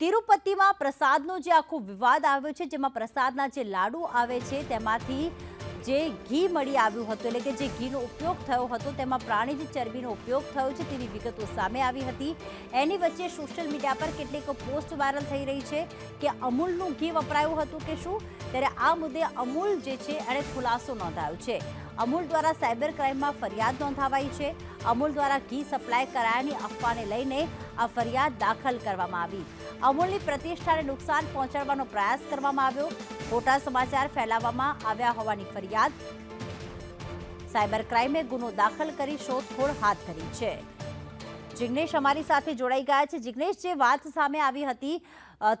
તિરુપતિમાં પ્રસાદનો જે આખો વિવાદ આવ્યો છે, જેમાં પ્રસાદના જે લાડુ આવે છે, તેમાંથી જે ઘી મળી આવ્યું હતું, એટલે કે જે ઘીનો ઉપયોગ થયો હતો, તેમાં પ્રાણીજ ચરબીનો ઉપયોગ થયો છે, તેવી વિગતો સામે આવી હતી. એની વચ્ચે સોશિયલ મીડિયા પર કેટલીક પોસ્ટ વાયરલ થઈ રહી છે કે અમૂલનું ઘી વપરાયું હતું કે શું? ત્યારે આ મુદ્દે અમૂલ જે છે, એણે ખુલાસો નોંધાયો છે. અમૂલ દ્વારા સાયબર ક્રાઇમમાં ફરિયાદ નોંધાવાઈ છે. અમૂલ દ્વારા ઘી સપ્લાય કરાયાની અફવાને લઈને આ ફરિયાદ દાખલ કરવામાં આવી. અમૂલની પ્રતિષ્ઠાને નુકસાન પહોંચાડવાનો પ્રયાસ કરવામાં આવ્યો. ખોટા સમાચાર ફેલાવવામાં આવ્યા હોવાની ફરિયાદ. સાયબર ક્રાઇમે ગુનો દાખલ કરી શોધખોળ હાથ ધરી છે. જિગ્નેશ અમારી સાથે જોડાઈ ગયા છે. જિગ્નેશ, જે વાત સામે આવી હતી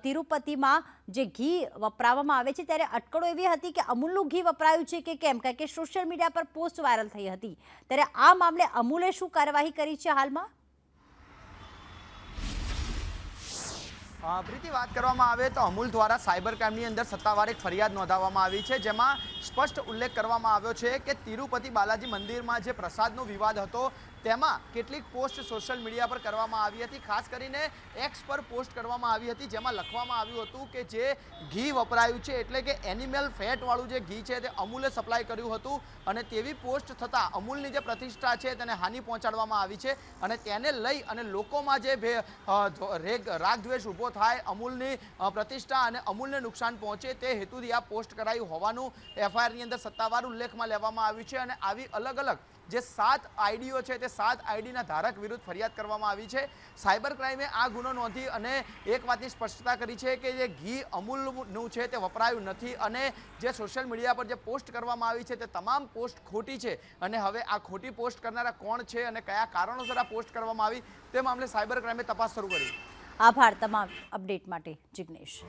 તિરુપતિમાં જે ઘી વપરાવવામાં આવે છે, ત્યારે અટકળો એવી હતી કે અમૂલનું ઘી વપરાયું છે કે કેમ? કારણ કે સોશિયલ મીડિયા પર પોસ્ટ વાયરલ થઈ હતી. ત્યારે આ મામલે અમૂલે શું કાર્યવાહી કરી છે હાલમાં? પ્રીતિ, વાત કરવામાં આવે તો અમૂલ દ્વારા સાયબર ક્રાઇમની અંદર સત્તાવાર એક ફરિયાદ નોંધાવવામાં આવી છે, જેમાં સ્પષ્ટ ઉલ્લેખ કરવામાં આવ્યો છે કે તિરુપતિ બાલાજી મંદિરમાં જે પ્રસાદનો વિવાદ હતો તેમાં કેટલીક પોસ્ટ સોશિયલ મીડિયા પર કરવામાં આવી હતી. ખાસ કરીને એક્સ પર પોસ્ટ કરવામાં આવી હતી, જેમાં લખવામાં આવ્યું હતું કે જે ઘી વપરાયું છે એટલે કે એનિમલ ફેટવાળું જે ઘી છે તે અમૂલે સપ્લાય કર્યું હતું અને તેવી પોસ્ટ થતાં અમૂલની જે પ્રતિષ્ઠા છે તેને હાનિ પહોંચાડવામાં આવી છે અને તેને લઈ અને લોકોમાં જે રાગદ્વેષ ઊભો થાય, અમૂલની પ્રતિષ્ઠા અને અમૂલને નુકસાન પહોંચે તે હેતુથી આ પોસ્ટ કરાયું હોવાનું એફઆઈઆરની અંદર સત્તાવાર ઉલ્લેખમાં લેવામાં આવ્યું છે અને આવી અલગ અલગ જે સાત આઈડીઓ છે તે સાત આઈડીના ધારક વિરુદ્ધ ફરિયાદ કરવામાં આવી છે. સાયબર ક્રાઇમે આ ગુનો નોંધી અને એક વાતની સ્પષ્ટતા કરી છે કે જે ઘી અમૂલનું છે તે વપરાયું નથી અને જે સોશિયલ મીડિયા પર જે પોસ્ટ કરવામાં આવી છે તે તમામ પોસ્ટ ખોટી છે. અને હવે આ ખોટી પોસ્ટ કરનારા કોણ છે અને કયા કારણોસર આ પોસ્ટ કરવામાં આવી તે મામલે સાયબર ક્રાઇમે તપાસ શરૂ કરી. આભાર તમામ અપડેટ માટે જિગ્નેશ.